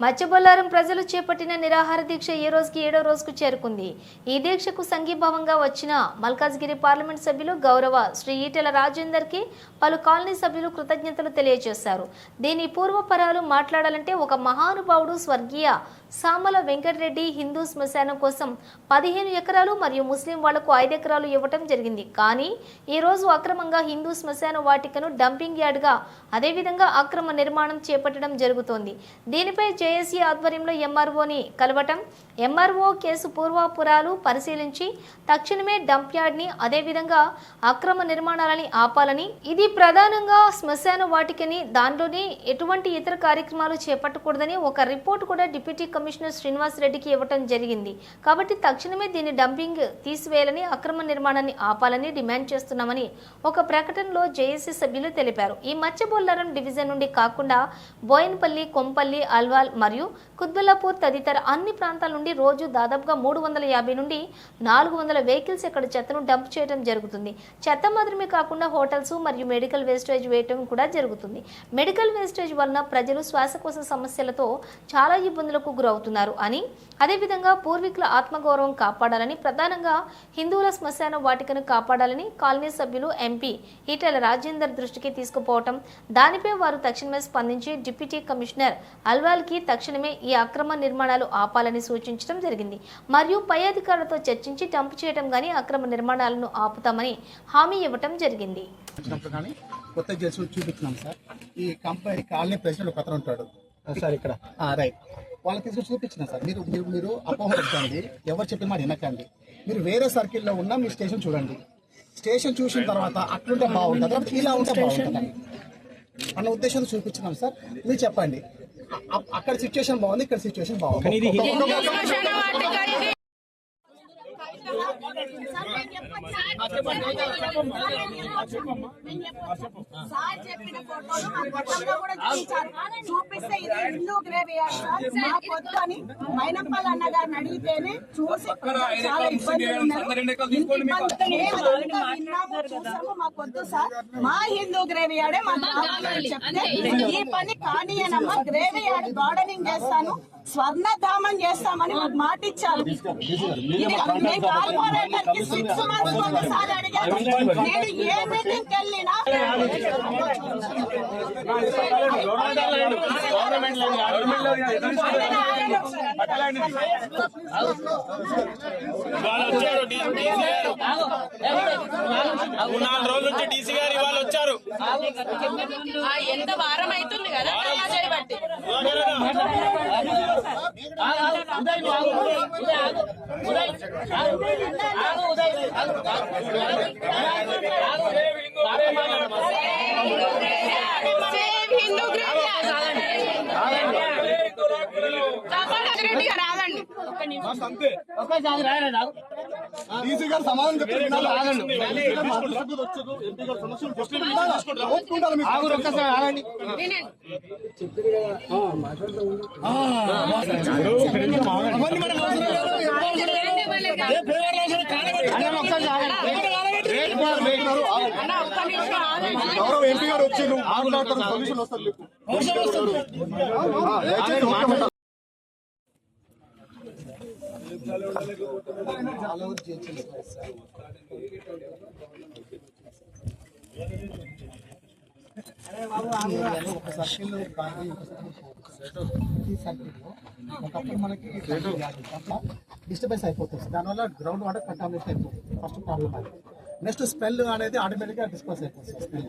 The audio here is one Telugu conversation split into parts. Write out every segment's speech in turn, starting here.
మత్స్యబొల్లారం ప్రజలు చేపట్టిన నిరాహార దీక్ష ఈ రోజుకి ఏడో రోజుకు చేరుకుంది. ఈ దీక్షకు సంఘీభావంగా వచ్చిన మల్కాజ్గిరి పార్లమెంట్ సభ్యులు గౌరవ శ్రీ ఈటెల రాజేందర్కి పలు కాలనీ సభ్యులు కృతజ్ఞతలు తెలియజేశారు. దీని పూర్వపరాలు మాట్లాడాలంటే ఒక మహానుభావుడు స్వర్గీయ సామల వెంకటరెడ్డి హిందూ శ్మశానం కోసం పదిహేను ఎకరాలు మరియు ముస్లిం వాళ్ళకు ఐదు ఎకరాలు ఇవ్వటం జరిగింది. కానీ ఈ రోజు అక్రమంగా హిందూ శ్మశాన వాటికను డంపింగ్ యార్డ్గా అదేవిధంగా అక్రమ నిర్మాణం చేపట్టడం జరుగుతోంది. దీనిపై జేఏసీ ఆధ్వర్యంలో ఎంఆర్ఓని కలవటం ఎంఆర్ఓ కేసు పూర్వాపురాలు పరిశీలించి తక్షణమే డంప్ యార్డ్ని అదేవిధంగా అక్రమ నిర్మాణాలని ఆపాలని ఇది ప్రధానంగా శ్మశాన వాటికని దానిలోని ఎటువంటి ఇతర కార్యక్రమాలు చేపట్టకూడదని ఒక రిపోర్ట్ కూడా డిప్యూటీ కమిషనర్ శ్రీనివాస్ రెడ్డికి ఇవ్వటం జరిగింది. కాబట్టి తక్షణమే దీన్ని డంపింగ్ తీసివేయాలని అక్రమ నిర్మాణాన్ని ఆపాలని డిమాండ్ చేస్తున్నామని ఒక ప్రకటనలో జేఏసీ సభ్యులు తెలిపారు. ఈ మత్స్యబొల్లారం డివిజన్ నుండి కాకుండా బోయన్పల్లి కొంపల్లి అల్వాల్ మరియు కుత్బుల్లాపూర్ తదితర అన్ని ప్రాంతాల నుండి రోజు దాదాపుగా మూడు వందల యాభై నుండి నాలుగు వందల వెహికల్స్ ఇక్కడ చెత్తను డంప్ చేయడం జరుగుతుంది. చెత్త మాత్రమే కాకుండా హోటల్స్ మరియు మెడికల్ వేస్టేజ్ వేయటం కూడా జరుగుతుంది. మెడికల్ వేస్టేజ్ వలన ప్రజలు శ్వాసకోశ సమస్యలతో చాలా ఇబ్బందులకు గురవుతున్నారు అని అదేవిధంగా పూర్వీకుల ఆత్మగౌరవం కాపాడాలని ప్రధానంగా హిందువుల శ్మశాన వాటికను కాపాడాలని కాలనీ సభ్యులు ఎంపీ ఈటెల రాజేందర్ దృష్టికి తీసుకుపోవటం దానిపై వారు తక్షణమే స్పందించి డిప్యూటీ కమిషనర్ అల్వాల్కి తక్షణమే ఈ అక్రమ నిర్మాణాలు ఆపాలని సూచించడం జరిగింది. మరియు పై అధికారులతో చర్చించి డంప్ చేయడం గానీ అక్రమ నిర్మాణాలను ఆపుతామని హామీ ఇవ్వటం జరిగింది. కానీ కొత్త చూపించినాం సార్. ఈ కంపెనీ కాలనీ ప్రెసిడెంట్ ఒక అతను ఉంటాడు. సార్ ఇక్కడ. రైట్. వాళ్ళకి తీసుకొని చూపించిన సార్. మీరు మీరు మీరు అపోహపడకండి. ఎవరు చెప్పిన మాట వినకండి. మీరు వేరే సర్కిల్లో ఉన్న మీ స్టేషన్ చూడండి. స్టేషన్ చూసిన తర్వాత అట్లుంటే బాగుంటుంది. ఇలా ఉంటే బాగుంటుంది అన్న ఉద్దేశంతో చూపించినాం సార్. మీరు చెప్పండి. అక్కడ సిచ్యువేషన్ బాగుంది ఇక్కడ సిచ్యువేషన్ బాగుంది. సార్ చెప్పిన ఫోటోలు మా గతంలో కూడా చూపించారు చూపిస్తే ఇది హిందూ గ్రేవియార్డ్ సార్ మా పొద్దు అని మైనప్పల్ అన్న గారిని అడిగితేనే చూసి చాలా ఇబ్బందులు ఉన్నారు చూసాము? మా పొద్దు సార్. మా హిందూ గ్రేవ్ కావాలని చెప్తే ఈ పని కానీయనమ్మా గ్రేవ్ యార్డ్ గార్డెనింగ్ చేస్తాను స్వర్ణధామం చేస్తామని మాకు మాట ఇచ్చారు కార్పొరేటర్కి సిక్స్ మంత్స్ ఒకసారి అడిగాను నేను ఏ మీటింగ్ వెళ్ళినా వచ్చారు నాలుగు రోజుల నుంచి డీసీ గారు ఇవాళ వచ్చారు. ఎంత వారం అవుతుంది కదా సమాజాన్ని బట్టి ఉదయ్ డీసీ గారు సమాధానం చెప్తున్నారు ఆగండి. గౌరవ ఎంపీ గారు వచ్చి నువ్వు మాట్లాడతారు సొల్యూషన్ వస్తుంది ఆ, దయచేసి ఒక్క మాట. ఒక సర్కిల్ కానీ ఒక సర్కిల్ ఈ సర్కిల్లో ఒకప్పుడు మనకి డిస్టర్బెన్స్ అయిపోతుంది దానివల్ల గ్రౌండ్ వాటర్ కంటామినేషన్ అయిపోతుంది ఫస్ట్ ప్రాబ్లం అది నెక్స్ట్ స్మెల్ అనేది ఆటోమేటిక్గా డిస్పోజ్ అయిపోతుంది స్మెల్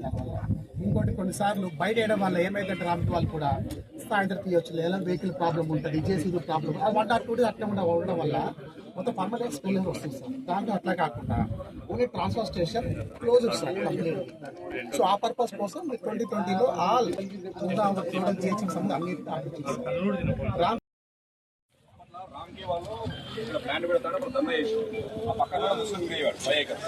ఇంకోటి కొన్నిసార్లు బయట వేయడం వల్ల ఏమైతే ట్రాఫిక్ వాళ్ళు కూడా సాయంత్రం తీయొచ్చు లేదా వెహికల్ ప్రాబ్లం ఉంటుంది జేసీబీ ప్రాబ్లం అది వన్ ఆర్ టూ డేస్ అట్లా ఉండడం వల్ల మొత్తం పర్మనెంట్ స్మెల్ వస్తుంది సార్. దాంట్లో అట్లా కాకుండా only transfer station close sir complete. So ఆ పర్పస్ కోసం ట్వంటీ ట్వంటీలో ఆల్ ఉన్న జిహెచ్ఎం సంబంధం అన్ని రామ్ రామ్కి వాళ్ళు ఇక్కడ ప్లాంట్ పెడతాడు అప్పుడు దందా చేసి ఆ పక్కన ముస్లిం అయ్యాడు ఫైవ్ ఏకర్స్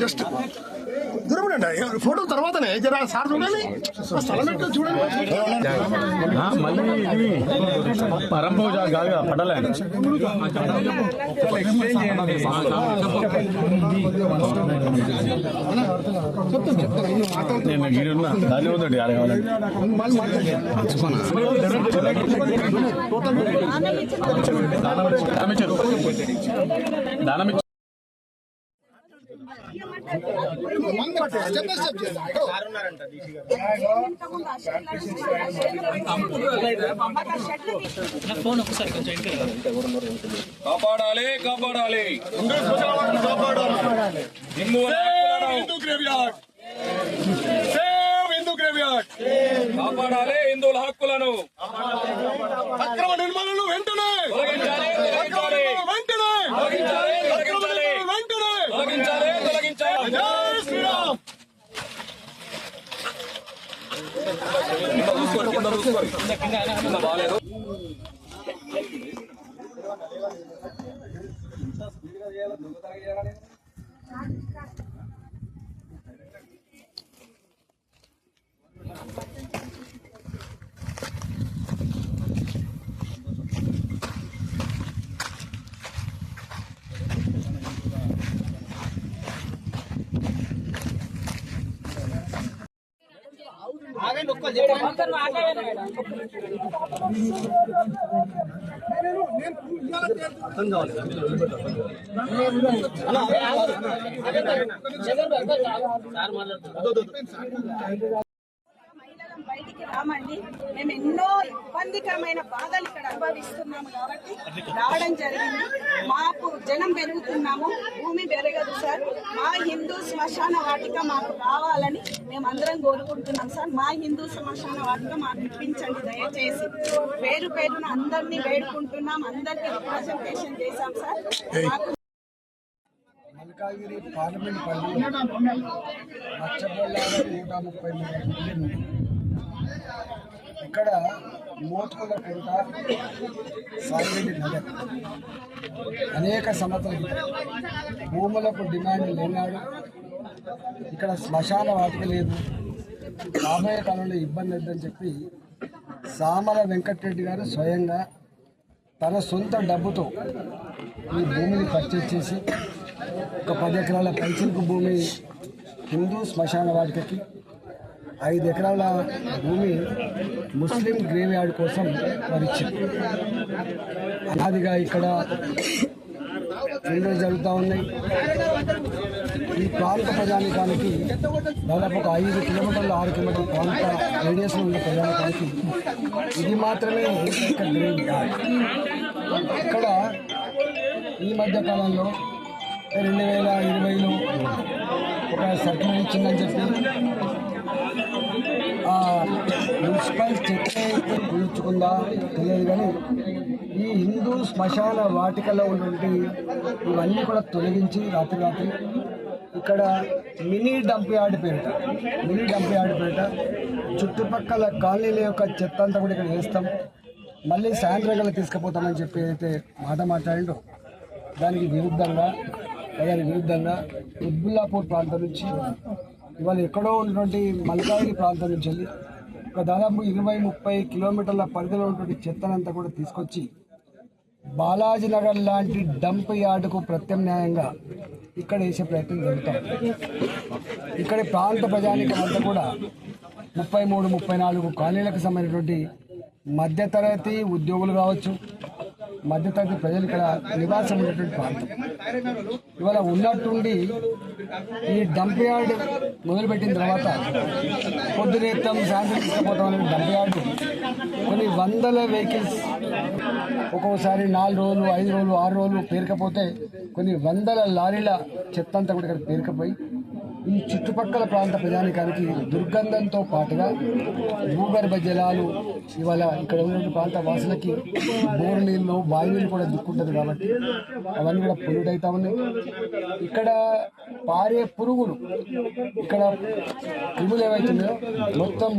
జస్ట్ దూరం చూడండి ఫోటో తర్వాతనే. జర సార్ చూడండి. స్థలం ఎట్లా చూడండి మళ్ళీ ఇది పరంపూజ కాదు పడలే నేను వీడున్నా దాని ఉందండి ఆడ కావాలంటే. దానం ఇచ్చారు. దానం స్టెప్ బై స్టెప్ కాపాడాలి కాపాడాలి కాపాడాలి హిందువుల హక్కులను. అక్రమ నిర్మాణాలు వెంటనే. వెంటనే. చూసుకోండి కింద చూసుకోండి కింద బాగాలేదు సార్ మాట్లాడుతున్నా మహిళలం బయటికి రామండి. మేము ఎన్నో ఇబ్బందికరమైన బాధలు ఇక్కడ అనుభవిస్తున్నాము కాబట్టి రావడం జరిగింది. మాకు జనం పెరుగుతున్నాము భూమి పెరగదు సార్. మా హిందూ శ్మశాన వాటిక మాకు కావాలని మేము అందరం కోరుకుంటున్నాం సార్. మా హిందూ శ్మశాన వాటిక మాకు ఇప్పించండి దయచేసి. పేరు పేరున అందరినీ వేడుకుంటున్నాం. అందరికి రిప్రజెంటేషన్ చేశాం సార్. మాకు మల్కాగిరి పార్లమెంట్ పరిధిలో మచ్చబొల్లాల నూట ముప్పై మూడు ఇక్కడ మోతుకుల పెంట సాగిరెడ్డి నగర్ అనేక సంవత్సరాలు భూములకు డిమాండ్ లేనాడు. ఇక్కడ శ్మశాన వాటిక లేదు. రాబోయే కాలంలో ఇబ్బంది లేదని చెప్పి సామల వెంకటరెడ్డి గారు స్వయంగా తన సొంత డబ్బుతో ఈ భూమిని పర్చేజ్ చేసి ఒక పది ఎకరాల పైచిలకు భూమి హిందూ శ్మశాన వాటికకి ఐదు ఎకరాల భూమి ముస్లిం గ్రేవ్ యార్డ్ కోసం వారు అలాదిగా ఇక్కడ ఎన్నో జరుగుతూ ఉన్నాయి. ఈ ప్రాంత ప్రజానికానికి దాదాపు ఒక ఐదు కిలోమీటర్లు ఆరు కిలోమీటర్ల ప్రాంత రేడియస్లో ఉన్న ప్రజానికానికి ఇది మాత్రమే గ్రేవ్ యార్డ్ ఇక్కడ ఈ మధ్య కాలంలో రెండు వేల ఇరవైలో ఒక సర్కిల్ ఇచ్చిందని చెప్పి మున్సిపల్ చెత్త అయితే తెలియదు కానీ ఈ హిందూ శ్మశాన వాటికలో ఉన్నటువంటి ఇవన్నీ కూడా తొలగించి రాత్రి రాత్రి ఇక్కడ మినీ డంప్ యార్డ్ పేరిట మినీ డంప్ యార్డ్ పేరిట చుట్టుపక్కల కాలనీల యొక్క చెత్త అంతా కూడా ఇక్కడ వేస్తాం. మళ్ళీ సాయంత్రం కల్లా తీసుకుపోతామని చెప్పి అయితే మాట మాట్లాడిండో దానికి విరుద్ధంగా దానికి విరుద్ధంగా ఉద్బుల్లాపూర్ ప్రాంతం నుంచి ఇవాళ ఎక్కడో ఉన్నటువంటి మల్కాగిరి ప్రాంతం నుంచి వెళ్ళి ఒక దాదాపు ఇరవై ముప్పై కిలోమీటర్ల పరిధిలో ఉన్నటువంటి చెత్తనంతా కూడా తీసుకొచ్చి బాలాజీనగర్ లాంటి డంప్ యార్డుకు ప్రత్యామ్నాయంగా ఇక్కడ వేసే ప్రయత్నం జరుగుతాం. ఇక్కడ ప్రాంత ప్రజానికం అంతా కూడా ముప్పై మూడు ముప్పై నాలుగు కాలనీలకు సంబంధించినటువంటి మధ్యతరగతి ఉద్యోగులు కావచ్చు మధ్యతరగతి ప్రజలు ఇక్కడ నివాసం ఉన్నటువంటి ప్రాంతం. ఇవాళ ఉన్నట్టుండి ఈ డంప్ యార్డ్ మొదలుపెట్టిన తర్వాత పొద్దునేత్తం సాయంత్రం తీసుకుపోతాం అనే డంప్ యార్డ్ కొన్ని వందల వెహికల్స్ ఒక్కోసారి నాలుగు రోజులు ఐదు రోజులు ఆరు రోజులు పేరుకపోతే కొన్ని వందల లారీల చెత్త అంతా కూడా ఇక్కడ పేరుకపోయి ఈ చుట్టుపక్కల ప్రాంత ప్రజానికానికి దుర్గంధంతో పాటుగా భూగర్భ జలాలు ఇవాళ ఇక్కడ ఉన్న ప్రాంత వాసులకి బోరు నీళ్ళు బావి నీళ్ళు కూడా దిక్కుంటుంది కాబట్టి అవన్నీ కూడా పొల్యూట్ అవుతా ఉన్నాయి. ఇక్కడ పారే పురుగులు ఇక్కడ క్రిములు ఏవైతున్నాయో మొత్తం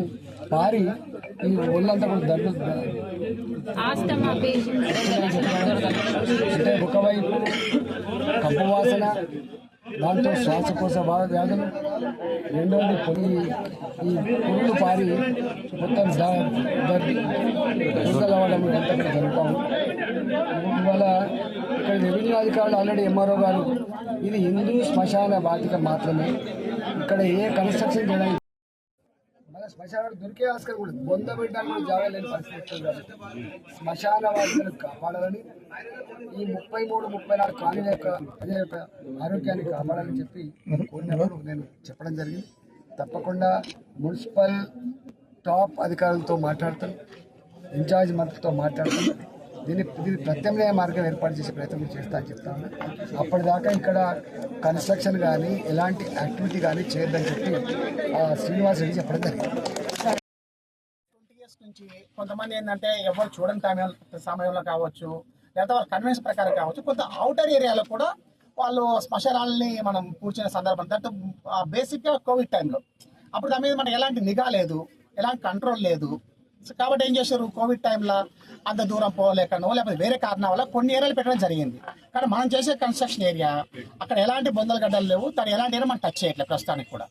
పారి ఈ ఒళ్ళంతా కూడా దర్దు అంటే ఒకవైపు కప్పు వాసన దాంతో శ్వాసకోశ బాధ వ్యాధులు రెండవది పొడి ఈ పురుగులు పారి మొత్తం అవ్వడం ఇదంతా జరుపుతాము ఇవాళ ఇక్కడ రెవెన్యూ అధికారులు ఆల్రెడీ ఎంఆర్ఓ గారు ఇది హిందూ శ్మశాన బాధిక మాత్రమే. ఇక్కడ ఏ కన్స్ట్రక్షన్ చేయడానికి శ్మశానం దొరికే ఆస్కారం కూడా బొంద పెట్టడానికి కూడా జాగా లేని పరిస్థితి శ్మశాన వాటిని కాపాడాలని ఈ ముప్పై మూడు ముప్పై నాలుగు కాలనీల యొక్క ప్రజల యొక్క ఆరోగ్యాన్ని కాపాడాలని చెప్పి కోరినప్పుడు నేను చెప్పడం జరిగింది. తప్పకుండా మున్సిపల్ టాప్ అధికారులతో మాట్లాడతాను ఇన్ఛార్జ్ మంత్రితో మాట్లాడతాను దీన్ని దీన్ని ప్రత్యామ్నాయ మార్గం ఏర్పాటు చేసే ప్రయత్నం చేస్తా అని చెప్తాను. అప్పటిదాకా ఇక్కడ కన్స్ట్రక్షన్ కానీ ఎలాంటి యాక్టివిటీ కానీ చేయొద్దని చెప్పి శ్రీనివాస్ రెడ్డి చెప్పడం జరిగింది. ఇయర్స్ నుంచి కొంతమంది ఏంటంటే ఎవరు చూడని సమయం సమయంలో కావచ్చు లేదా వాళ్ళ కన్వెన్స్ ప్రకారం కావచ్చు కొంత అవుటర్ ఏరియాలో కూడా వాళ్ళు శ్మశానాలని మనం పూడ్చిన సందర్భం దట్ బేసిక్గా కోవిడ్ టైంలో అప్పుడు దాని మీద మనకి ఎలాంటి నిఘా లేదు ఎలాంటి కంట్రోల్ లేదు. కాబట్టి ఏం చేశారు? కోవిడ్ టైంలో అంత దూరం పోలేకనో లేకపోతే వేరే కారణాల వల్ల కొన్ని ఏరియాలు పెట్టడం జరిగింది. కానీ మనం చేసే కన్స్ట్రక్షన్ ఏరియా అక్కడ ఎలాంటి బొందల గడ్డలు లేవు. తను ఎలాంటి ఏరియా మనం టచ్ చేయట్లేదు ప్రస్తుతానికి కూడా.